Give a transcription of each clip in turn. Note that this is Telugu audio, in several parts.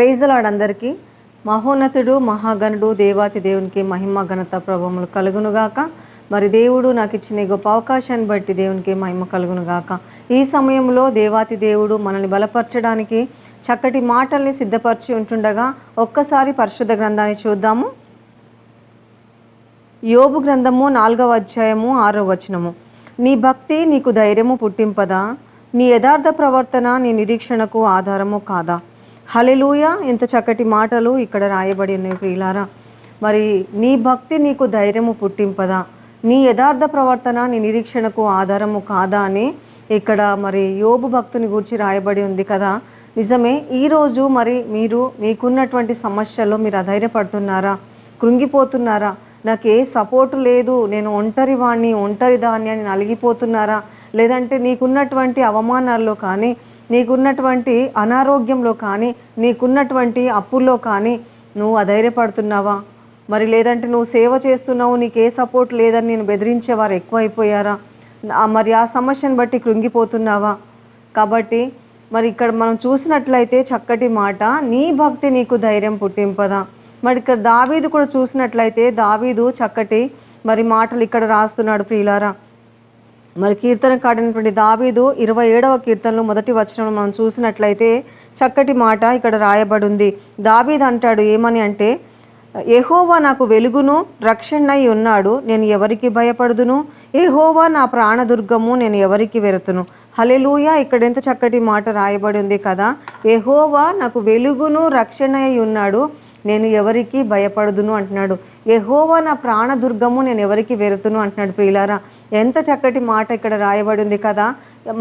ప్రైజ్ లాడ్ అందరికీ. మహోన్నతుడు మహాగణుడు దేవాతి దేవునికి మహిమ ఘనత ప్రభావములు కలుగునుగాక మరి దేవుడు నాకు ఇచ్చిన గొప్ప అవకాశాన్ని బట్టి దేవునికి మహిమ కలుగునుగాక ఈ సమయంలో దేవాతి దేవుడు మనల్ని బలపరచడానికి చక్కటి మాటల్ని సిద్ధపరిచి ఉంటుండగా ఒక్కసారి పరిశుద్ధ గ్రంథాన్ని చూద్దాము. యోబు గ్రంథము నాలుగవ అధ్యాయము ఆరో వచనము. నీ భక్తి నీకు ధైర్యము పుట్టింపదా? నీ యథార్థ ప్రవర్తన నీ నిరీక్షణకు ఆధారము కాదా? హలెలూయ ఇంత చక్కటి మాటలు ఇక్కడ రాయబడి ఉన్నాయి ప్రియులారా. మరి నీ భక్తి నీకు ధైర్యము పుట్టింపదా? నీ యథార్థ ప్రవర్తన నీ నిరీక్షణకు ఆధారము కాదా అని ఇక్కడ మరి యోబు భక్తుని గురించి రాయబడి ఉంది కదా. నిజమే ఈరోజు మరి మీరు మీకున్నటువంటి సమస్యల్లో మీరు అధైర్యపడుతున్నారా? కృంగిపోతున్నారా? నాకు ఏ సపోర్టు లేదు నేను ఒంటరి వాణ్ణి ఒంటరి దాన్ని అని నలిగిపోతున్నారా? లేదంటే నీకున్నటువంటి అవమానాల్లో కానీ నీకున్నటువంటి అనారోగ్యంలో కానీ నీకున్నటువంటి అప్పుల్లో కానీ నువ్వు అధైర్యపడుతున్నావా? మరి లేదంటే నువ్వు సేవ చేస్తున్నావు నీకు ఏ సపోర్ట్ లేదని నేను బెదిరించేవారు ఎక్కువైపోయారా? మరి ఆ సమస్యను బట్టి కృంగిపోతున్నావా? కాబట్టి మరి ఇక్కడ మనం చూసినట్లయితే చక్కటి మాట నీ భక్తి నీకు ధైర్యం పుట్టింపదా? మరి ఇక్కడ దావీదు కూడా చూసినట్లయితే దావీదు చక్కటి మరి మాటలు ఇక్కడ రాస్తున్నాడు ప్రియులారా. మరి కీర్తన కాడినటువంటి దావీదు ఇరవై ఏడవ కీర్తనలో మొదటి వచనంలో మనం చూసినట్లయితే చక్కటి మాట ఇక్కడ రాయబడి ఉంది అంటాడు ఏమని అంటే ఏహోవా నాకు వెలుగును రక్షణై ఉన్నాడు నేను ఎవరికి భయపడుదును? ఏహోవా నా ప్రాణదుర్గము నేను ఎవరికి వెరుతును? హలెలూయ ఇక్కడ ఎంత చక్కటి మాట రాయబడి ఉంది కదా. ఏహోవా నాకు వెలుగును రక్షణ అయి ఉన్నాడు నేను ఎవరికి భయపడుదును అంటున్నాడు. ఎహోవా నా ప్రాణదుర్గము నేను ఎవరికి వెరుతును అంటున్నాడు ప్రియులారా. ఎంత చక్కటి మాట ఇక్కడ రాయబడి ఉంది కదా.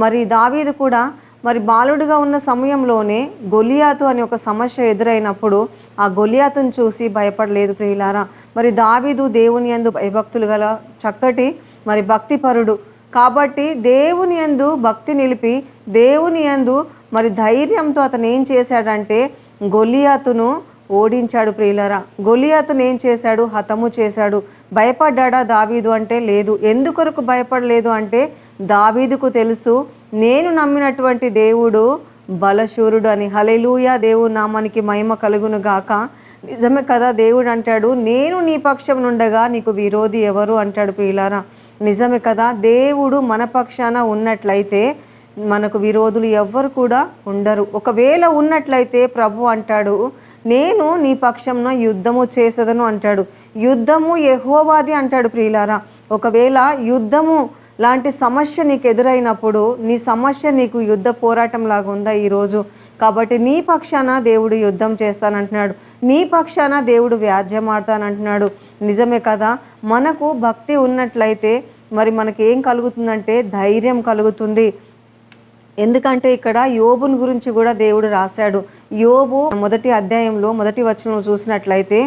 మరి దావీదు కూడా మరి బాలుడుగా ఉన్న సమయంలోనే గొలియాతు అనే ఒక సమస్య ఎదురైనప్పుడు ఆ గొలియాతును చూసి భయపడలేదు ప్రియులారా. మరి దావీదు దేవుని యందు భయభక్తులు గల చక్కటి మరి భక్తిపరుడు. కాబట్టి దేవుని యందు భక్తి నిలిపి దేవుని యందు మరి ధైర్యంతో అతను ఏం చేశాడంటే గొలియాతును ఓడించాడు ప్రియులరా. గొలియాతును ఏం చేశాడు? హతము చేశాడు. భయపడ్డాడా దావీదు అంటే లేదు. ఎందుకొరకు భయపడలేదు అంటే దావీదుకు తెలుసు నేను నమ్మినటువంటి దేవుడు బలశూరుడు అని. హలెలూయ దేవుడు నామానికి మహిమ కలుగును గాక. నిజమే కదా దేవుడు అంటాడు నేను నీ పక్షం నుండగా నీకు విరోధి ఎవరు అంటాడు ప్రియులారా. నిజమే కదా దేవుడు మన పక్షాన ఉన్నట్లయితే మనకు విరోధులు ఎవ్వరు కూడా ఉండరు. ఒకవేళ ఉన్నట్లయితే ప్రభు అంటాడు నేను నీ పక్షంన యుద్ధము చేసేదను అంటాడు. యుద్ధము ఎహోవాది అంటాడు ప్రియులారా. ఒకవేళ యుద్ధము లాంటి సమస్య నీకు ఎదురైనప్పుడు నీ సమస్య నీకు యుద్ధ పోరాటం లాగా ఉందా ఈరోజు కాబట్టి నీ పక్షాన దేవుడు యుద్ధం చేస్తానంటున్నాడు. నీ పక్షాన దేవుడు వ్యాజ్యమాడతానంటున్నాడు నిజమే కదా? మనకు భక్తి ఉన్నట్లయితే మరి మనకి ఏం కలుగుతుందంటే ధైర్యం కలుగుతుంది. ఎందుకంటే ఇక్కడ యోబుని గురించి కూడా దేవుడు రాశాడు. యోబు మొదటి అధ్యాయంలో మొదటి వచనం చూసినట్లయితే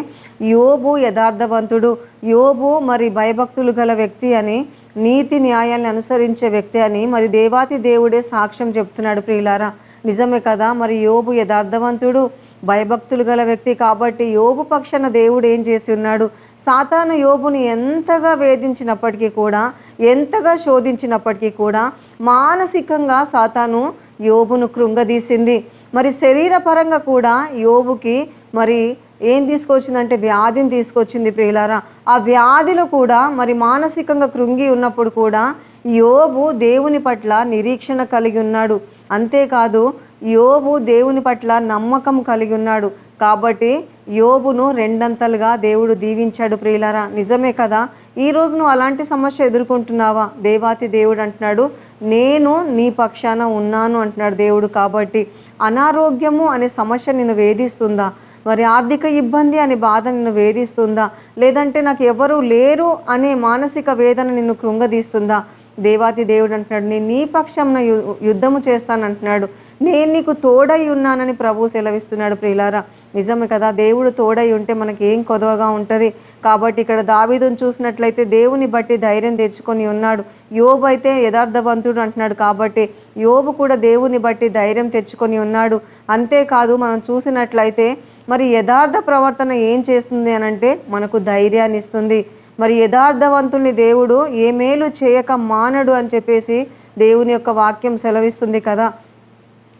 యోబు యథార్థవంతుడు యోబు మరి భయభక్తులు గల వ్యక్తి అని నీతి న్యాయాన్ని అనుసరించే వ్యక్తి అని మరి దేవాతి దేవుడే సాక్ష్యం చెప్తున్నాడు ప్రియులారా. నిజమే కదా మరి యోబు యథార్థవంతుడు భయభక్తులు గల వ్యక్తి కాబట్టి యోబు పక్షాన దేవుడు ఏం చేసి ఉన్నాడు? సాతాను యోబుని ఎంతగా వేధించినప్పటికీ కూడా ఎంతగా శోధించినప్పటికీ కూడా మానసికంగా సాతాను యోబును కృంగదీసింది. మరి శరీరపరంగా కూడా యోబుకి మరి ఏం తీసుకొచ్చిందంటే వ్యాధిని తీసుకొచ్చింది ప్రియులారా. ఆ వ్యాధిలో కూడా మరి మానసికంగా కృంగి ఉన్నప్పుడు కూడా యోబు దేవుని పట్ల నిరీక్షణ కలిగి ఉన్నాడు. అంతేకాదు యోబు దేవుని పట్ల నమ్మకం కలిగి ఉన్నాడు. కాబట్టి యోబును రెండంతలుగా దేవుడు దీవించాడు ప్రియులారా. నిజమే కదా? ఈ నువ్వు అలాంటి సమస్య ఎదుర్కొంటున్నావా? దేవాతి దేవుడు అంటున్నాడు నేను నీ పక్షాన ఉన్నాను అంటున్నాడు దేవుడు కాబట్టి అనారోగ్యము అనే సమస్య నిన్ను వేధిస్తుందా? మరి ఆర్థిక ఇబ్బంది అనే బాధ నిన్ను వేధిస్తుందా? లేదంటే నాకు ఎవరు లేరు అనే మానసిక వేదన నిన్ను కృంగదీస్తుందా? దేవాతి దేవుడు అంటున్నాడు నేను నీ పక్షంన యు- యుద్ధము చేస్తానంటున్నాడు నేను నీకు తోడై ఉన్నానని ప్రభు సెలవిస్తున్నాడు ప్రియులారా. నిజమే కదా దేవుడు తోడై ఉంటే మనకి ఏం కొదవగా ఉంటుంది. కాబట్టి ఇక్కడ దావీదును చూసినట్లయితే దేవుని బట్టి ధైర్యం తెచ్చుకొని ఉన్నాడు. యోబు అయితే యథార్థవంతుడు అంటున్నాడు కాబట్టి యోబు కూడా దేవుని బట్టి ధైర్యం తెచ్చుకొని ఉన్నాడు. అంతేకాదు మనం చూసినట్లయితే మరి యథార్థ ప్రవర్తన ఏం చేస్తుంది అని అంటే మనకు ధైర్యాన్ని ఇస్తుంది. మరి యథార్థవంతుని దేవుడు ఏ మేలు చేయక మానడు అని చెప్పేసి దేవుని యొక్క వాక్యం సెలవిస్తుంది కదా.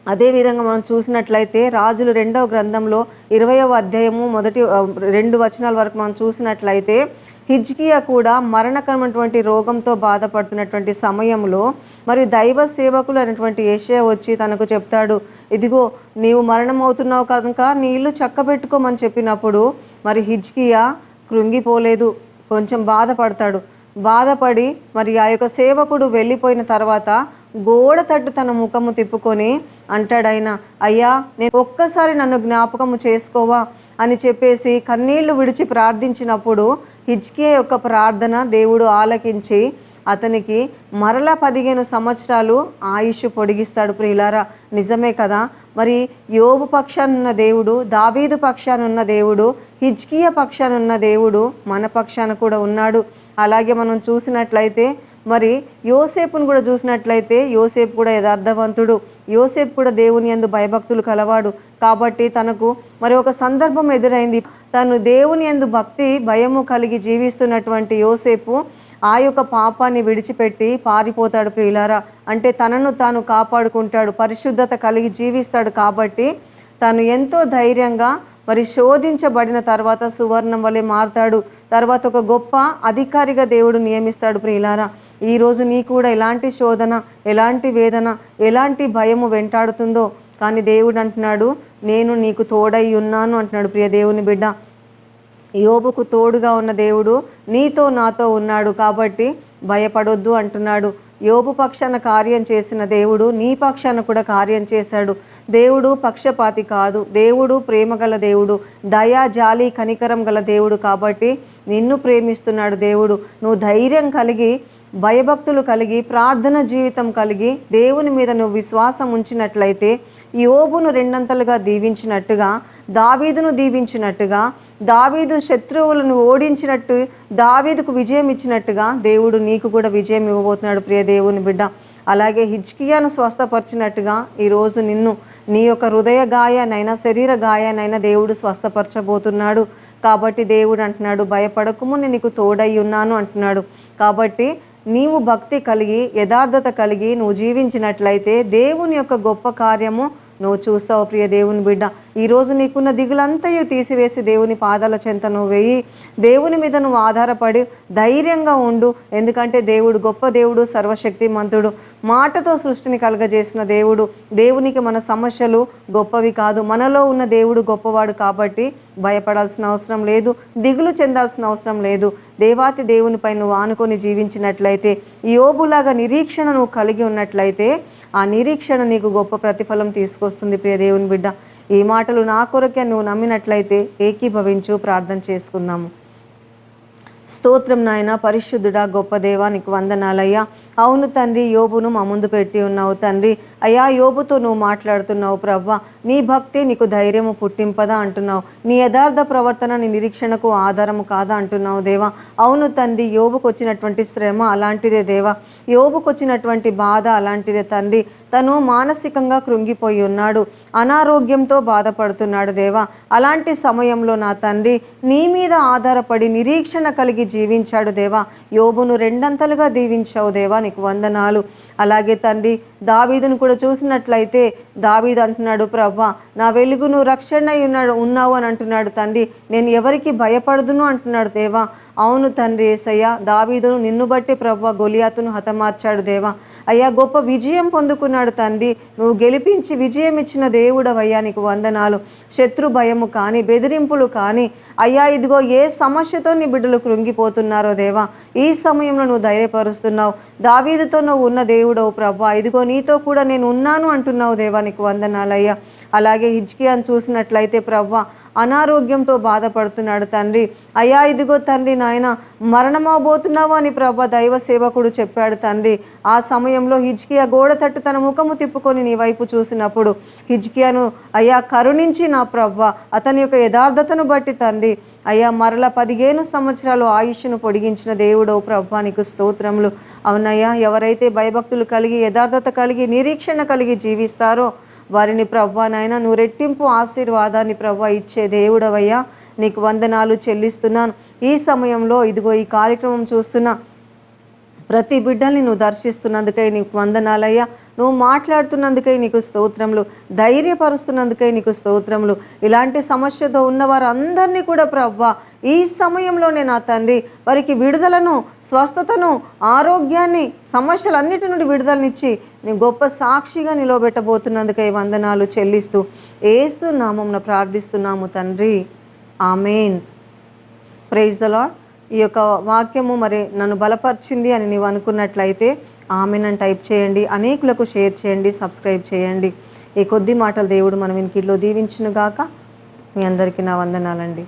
అదేవిధంగా మనం చూసినట్లయితే రాజులు రెండవ గ్రంథంలో ఇరవయవ అధ్యాయము మొదటి రెండు వచనాల వరకు మనం చూసినట్లయితే హిజ్కియా కూడా మరణకరమైనటువంటి రోగంతో బాధపడుతున్నటువంటి సమయంలో మరి దైవ సేవకులు అనేటువంటి ఏషియా వచ్చి తనకు చెప్తాడు ఇదిగో నీవు మరణం అవుతున్నావు కనుక నీ ఇల్లు చక్కబెట్టుకోమని చెప్పినప్పుడు మరి హిజ్కియా కృంగిపోలేదు కొంచెం బాధపడతాడు. బాధపడి మరి ఆ యొక్క సేవకుడు వెళ్ళిపోయిన తర్వాత గోడ తట్టు తన ముఖము తిప్పుకొని అంటాడాయన అయ్యా నేను ఒక్కసారి నన్ను జ్ఞాపకము చేసుకోవా? అని చెప్పేసి కన్నీళ్ళు విడిచి ప్రార్థించినప్పుడు హిజ్కే యొక్క ప్రార్థన దేవుడు ఆలకించి అతనికి మరల పదిహేను సంవత్సరాలు ఆయుష్ పొడిగిస్తాడు ప్రియులారా. నిజమే కదా. మరి యోబు పక్షానున్న దేవుడు దావీదు పక్షానున్న దేవుడు హిజ్కియా పక్షానున్న దేవుడు మన పక్షాన కూడా ఉన్నాడు. అలాగే మనం చూసినట్లయితే మరి యోసేపును కూడా చూసినట్లయితే యోసేపు కూడా యథార్థవంతుడు. యోసేపు కూడా దేవుని యందు భయభక్తులు కలవాడు. కాబట్టి తనకు మరి ఒక సందర్భం ఎదురైంది. తను దేవుని యందు భక్తి భయము కలిగి జీవిస్తున్నటువంటి యోసేపు ఆ యొక్క పాపాన్ని విడిచిపెట్టి పారిపోతాడు ప్రియులారా. అంటే తనను తాను కాపాడుకుంటాడు పరిశుద్ధత కలిగి జీవిస్తాడు కాబట్టి తను ఎంతో ధైర్యంగా మరి శోధించబడిన తర్వాత సువర్ణం వలె మారుతాడు. తర్వాత ఒక గొప్ప అధికారిగా దేవుడు నియమిస్తాడు ప్రియులారా. ఈరోజు నీ కూడా ఎలాంటి శోధన ఎలాంటి వేదన ఎలాంటి భయము వెంటాడుతుందో. కానీ దేవుడు అంటున్నాడు నేను నీకు తోడై ఉన్నాను అంటున్నాడు ప్రియ దేవుని బిడ్డ. యోబుకు తోడుగా ఉన్న దేవుడు నీతో నాతో ఉన్నాడు కాబట్టి భయపడొద్దు అంటున్నాడు. యోబు పక్షాన కార్యం చేసిన దేవుడు నీ పక్షాన కూడా కార్యం చేశాడు. దేవుడు పక్షపాతి కాదు. దేవుడు ప్రేమ గల దేవుడు. దయా జాలి కనికరం గల దేవుడు కాబట్టి నిన్ను ప్రేమిస్తున్నాడు దేవుడు. నువ్వు ధైర్యం కలిగి భయభక్తులు కలిగి ప్రార్థన జీవితం కలిగి దేవుని మీద నువ్వు విశ్వాసం ఉంచినట్లయితే యోబును రెండంతలుగా దీవించినట్టుగా దావీదును దీవించినట్టుగా దావీదు శత్రువులను ఓడించినట్టు దావీదుకు విజయం ఇచ్చినట్టుగా దేవుడు నీకు కూడా విజయం ఇవ్వబోతున్నాడు ప్రియ దేవుని బిడ్డ. అలాగే హిజ్కియాను స్వస్థపరిచినట్టుగా ఈరోజు నిన్ను నీ యొక్క హృదయ గాయానైనా శరీర గాయానైనా దేవుడు స్వస్థపరచబోతున్నాడు. కాబట్టి దేవుడు అంటున్నాడు భయపడకము నేను నీకు తోడై ఉన్నాను అంటున్నాడు. కాబట్టి నీవు భక్తి కలిగి యథార్థత కలిగి నువ్వు జీవించినట్లయితే దేవుని యొక్క గొప్ప కార్యము నువ్వు చూస్తావు ప్రియ దేవుని బిడ్డ. ఈరోజు నీకున్న దిగులంతయు తీసివేసి దేవుని పాదాల చెంత నువ్వు వెయ్యి దేవుని మీద నువ్వు ఆధారపడి ధైర్యంగా ఉండు. ఎందుకంటే దేవుడు గొప్ప దేవుడు సర్వశక్తిమంతుడు. మాటతో సృష్టిని కలగజేసిన దేవుడు. దేవునికి మన సమస్యలు గొప్పవి కాదు. మనలో ఉన్న దేవుడు గొప్పవాడు కాబట్టి భయపడాల్సిన అవసరం లేదు. దిగులు చెందాల్సిన అవసరం లేదు. దేవాతి దేవునిపై నువ్వు ఆనుకొని జీవించినట్లయితే యోబులాగా నిరీక్షణ నువ్వు కలిగి ఉన్నట్లయితే ఆ నిరీక్షణ నీకు గొప్ప ప్రతిఫలం తీసుకొస్తుంది ప్రియ దేవుని బిడ్డ. ఈ మాటలు నా కొరకే నువ్వు నమ్మినట్లయితే ఏకీభవించు ప్రార్థన చేసుకుందాము. స్తోత్రం నాయన పరిశుద్ధుడా గొప్ప దేవా నీకు వందనాలయ్యా. అవును తండ్రి యోబును మా ముందు పెట్టి ఉన్నావు తండ్రి. అయ్యా యోబుతో నువ్వు మాట్లాడుతున్నావు ప్రభా. నీ భక్తి నీకు ధైర్యము పుట్టింపదా అంటున్నావు. నీ యథార్థ ప్రవర్తన నీ నిరీక్షణకు ఆధారము కాదా అంటున్నావు దేవా. అవును తండ్రి యోబుకు వచ్చినటువంటి శ్రమ అలాంటిదే దేవా. యోబుకు వచ్చినటువంటి బాధ అలాంటిదే తండ్రి. తను మానసికంగా కృంగిపోయి ఉన్నాడు. అనారోగ్యంతో బాధపడుతున్నాడు దేవా. అలాంటి సమయంలో నా తండ్రి నీ మీద ఆధారపడి నిరీక్షణ కలిగి జీవించాడు దేవా. యోబును రెండంతలుగా దీవించావు దేవా. నీకు వందనాలు. అలాగే తండ్రి దావీదును కూడా చూసినట్లయితే దావీదు అంటున్నాడు ప్రభా నా వెలుగును రక్షణ అయి ఉన్నాడు ఉన్నావు అని అంటున్నాడు తండ్రి. నేను ఎవరికి భయపడదును అంటున్నాడు దేవా. అవును తండ్రి ఏసయ్యా దావీదును నిన్ను బట్టి ప్రభు గొలియాతును హతమార్చాడు దేవా. అయ్యా గొప్ప విజయం పొందుకున్నాడు తండ్రి. నువ్వు గెలిపించి విజయం ఇచ్చిన దేవుడవయ్యా నీకు వందనాలు. శత్రు భయము కానీ బెదిరింపులు కానీ అయ్యా ఇదిగో ఏ సమస్యతో నీ బిడ్డలు కృంగిపోతున్నారో దేవా. ఈ సమయంలో నువ్వు ధైర్యపరుస్తున్నావు. దావీదుతో నువ్వు ఉన్న దేవుడవు ప్రభా ఇదిగో నీతో కూడా నేను ఉన్నాను అంటున్నావు దేవా నీకు వందనాలయ్యా. అలాగే హిజ్కియాను చూసినట్లయితే ప్రభా అనారోగ్యంతో బాధపడుతున్నాడు తండ్రి. అయ్యా ఇదిగో తండ్రి నాయన మరణమవబోతున్నావు అని ప్రభ దైవ సేవకుడు చెప్పాడు తండ్రి. ఆ సమయంలో హిజ్కియా గోడ తట్టు తన ముఖము తిప్పుకొని నీ వైపు చూసినప్పుడు హిజ్కియాను అయ్యా కరుణించి నా ప్రభ అతని యొక్క యథార్థతను బట్టి తండ్రి. అయ్యా మరల పదిహేను సంవత్సరాలు ఆయుష్ను పొడిగించిన దేవుడో ప్రభా నీకు స్తోత్రములు. అవునయ్యా ఎవరైతే భయభక్తులు కలిగి యథార్థత కలిగి నిరీక్షణ కలిగి జీవిస్తారో వారిని ప్రవ్వా నాయన నువ్వు రెట్టింపు ఆశీర్వాదాన్ని ప్రవ్వా ఇచ్చే దేవుడవయ్యా. నీకు వందనాలు చెల్లిస్తున్నాను. ఈ సమయంలో ఇదిగో ఈ కార్యక్రమం చూస్తున్న ప్రతి బిడ్డల్ని నువ్వు దర్శిస్తున్నందుకై నీకు వందనాలయ్యా. నువ్వు మాట్లాడుతున్నందుకై నీకు స్తోత్రములు ధైర్యపరుస్తున్నందుకై నీకు స్తోత్రములు. ఇలాంటి సమస్యతో ఉన్న వారందరినీ కూడా ప్రవ్వా ఈ సమయంలోనే నా తండ్రి వారికి విడుదలను స్వస్థతను ఆరోగ్యాన్ని సమస్యలన్నిటి నుండి విడుదలనిచ్చి నీ గొప్ప సాక్షిగా నిలవబెట్టబోతున్నందుకై వందనాలు చెల్లిస్తూ ఏసు నామంను ప్రార్థిస్తున్నాము తండ్రి. ఆమెన్. ప్రైజ్ ద లాడ్ ఈ యొక్క వాక్యము మరి నన్ను బలపరిచింది అని నీవు అనుకున్నట్లయితే ఆమెనని టైప్ చేయండి అనేకులకు షేర్ చేయండి సబ్స్క్రైబ్ చేయండి. ఈ కొద్ది మాటలు దేవుడు మనం వినికిలో దీవించును గాక మీ అందరికీ నా వందనాలండి.